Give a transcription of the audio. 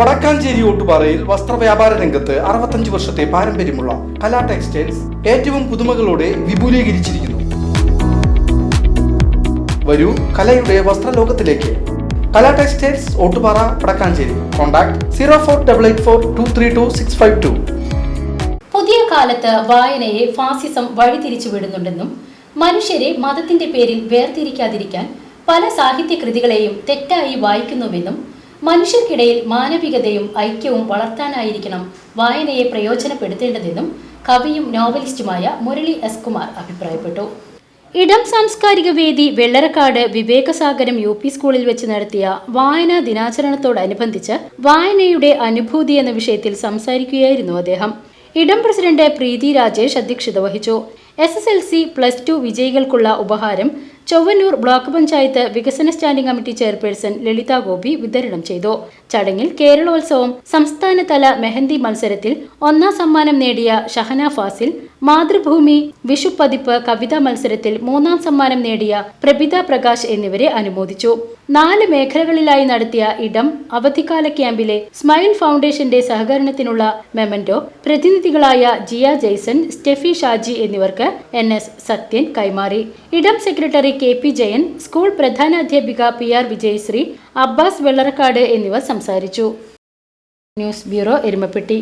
വടക്കാഞ്ചേരി ഓട്ടുപാറയിൽ വസ്ത്രവ്യാപാര രംഗത്ത് അറുപത്തഞ്ച് വർഷത്തെ പാരമ്പര്യമുള്ള കലാ ടെക്സ്റ്റൈൽസ് ഏറ്റവും പുതുമകളോടെ വിപുലീകരിച്ചിരിക്കുന്നു. വരൂ കലയുടെ വസ്ത്രലോകത്തിലേക്ക്. Kala textiles Ottupara Vadakkanchery. Contact zero four double eight four two three two six five two. പുതിയ കാലത്ത് വായനയെ ഫാസിസം വഴിതിരിച്ചു വിടുന്നുണ്ടെന്നും മനുഷ്യരെ മതത്തിന്റെ പേരിൽ വേർതിരിക്കാതിരിക്കാൻ പല സാഹിത്യ കൃതികളെയും തെറ്റായി വായിക്കുന്നുവെന്നും മനുഷ്യർക്കിടയിൽ മാനവികതയും ഐക്യവും വളർത്താനായിരിക്കണം വായനയെ പ്രയോജനപ്പെടുത്തേണ്ടതെന്നും കവിയും നോവലിസ്റ്റുമായ മുരളി എസ് കുമാർ അഭിപ്രായപ്പെട്ടു. ഇടം സാംസ്കാരിക വേദി വെള്ളരക്കാട് വിവേകസാഗരം യു പി സ്കൂളിൽ വെച്ച് നടത്തിയ വായനാ ദിനാചരണത്തോടനുബന്ധിച്ച് വായനയുടെ അനുഭൂതി എന്ന വിഷയത്തിൽ സംസാരിക്കുകയായിരുന്നു അദ്ദേഹം. ഇടം പ്രസിഡന്റ് പ്രീതി രാജേഷ് അധ്യക്ഷത വഹിച്ചു. S S L C plus two വിജയികൾക്കുള്ള ഉപഹാരം ചൊവ്വന്നൂർ ബ്ലോക്ക് പഞ്ചായത്ത് വികസന standing committee chairperson Lalitha Gopi വിതരണം ചെയ്തു. ചടങ്ങിൽ കേരളോത്സവം സംസ്ഥാനതല മെഹന്തി മത്സരത്തിൽ ഒന്നാം സമ്മാനം നേടിയ ഷഹന ഫാസിൽ മാതൃഭൂമി വിഷു പതിപ്പ് കവിതാ മത്സരത്തിൽ മൂന്നാം സമ്മാനം നേടിയ പ്രഭിത പ്രകാശ് എന്നിവരെ അനുമോദിച്ചു. നാല് മേഖലകളിലായി നടത്തിയ ഇടം അവധിക്കാല ക്യാമ്പിലെ സ്മൈൽ ഫൗണ്ടേഷന്റെ സഹകരണത്തിനുള്ള മെമന്റോ പ്രതിനിധികളായ ജിയ ജെയ്സൺ സ്റ്റെഫി ഷാജി എന്നിവർക്ക് എൻ എസ് സത്യൻ കൈമാറി. ഇടം secretary K P Jayan school പ്രധാനാധ്യാപിക P R Vijayasree Abbas Vellarakkad എന്നിവർ സംസാരിച്ചു. News bureau Erumapetty.